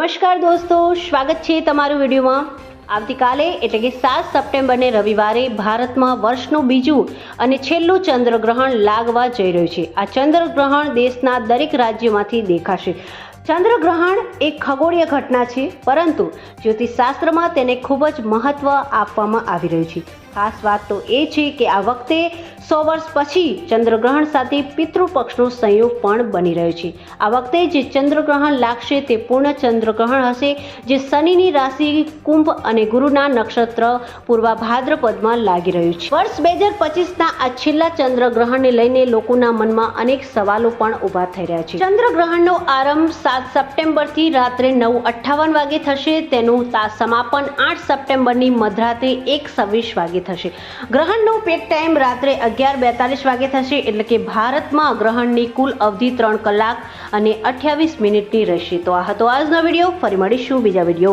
નમસ્કાર દોસ્તો, સ્વાગત છે તમારું વિડીયોમાં. આવતીકાલે એટલે કે સાત સપ્ટેમ્બરને રવિવારે ભારતમાં વર્ષનું બીજું અને છેલ્લું ચંદ્રગ્રહણ લાગવા જઈ રહ્યું છે. આ ચંદ્રગ્રહણ દેશના દરેક રાજ્યમાંથી દેખાશે. ચંદ્રગ્રહણ એક ખગોળીય ઘટના છે, પરંતુ જ્યોતિષશાસ્ત્રમાં તેને ખૂબ જ મહત્ત્વ આપવામાં આવી રહ્યું છે. ખાસ વાત તો એ છે કે આ વખતે સો વર્ષ પછી ચંદ્રગ્રહણ સાથે પિતૃપક્ષનો સંયોગ પણ બની રહ્યો છે. આ વખતે જે ચંદ્રગ્રહણ લાગશે તે પૂર્ણ ચંદ્રગ્રહણ હશે, જે શનિની રાશિ, કુંભ અને ગુરુના નક્ષત્ર પૂર્વા ભાદ્રપદમાં લાગી રહ્યું છે. વર્ષ બે હજાર પચીસના આ છેલ્લા ચંદ્રગ્રહણને લઈને લોકોના મનમાં અનેક સવાલો પણ ઊભા થઈ રહ્યા છે. ચંદ્રગ્રહણનો આરંભ સાત સપ્ટેમ્બરથી રાત્રે નવ અઠ્ઠાવન વાગે થશે. તેનું સમાપન આઠ સપ્ટેમ્બરની મધરાતે એક છવ્વીસ વાગે થશે. ગ્રહણનો પેક ટાઈમ રાત્રે અગિયાર બેતાલીસ વાગે થશે એટલે કે ભારતમાં ગ્રહણની કુલ અવધિ ત્રણ કલાક અને અઠ્યાવીસ મિનિટની રહેશે. તો આ હતો આજનો વીડિયો. ફરી મળીશું બીજા વીડિયો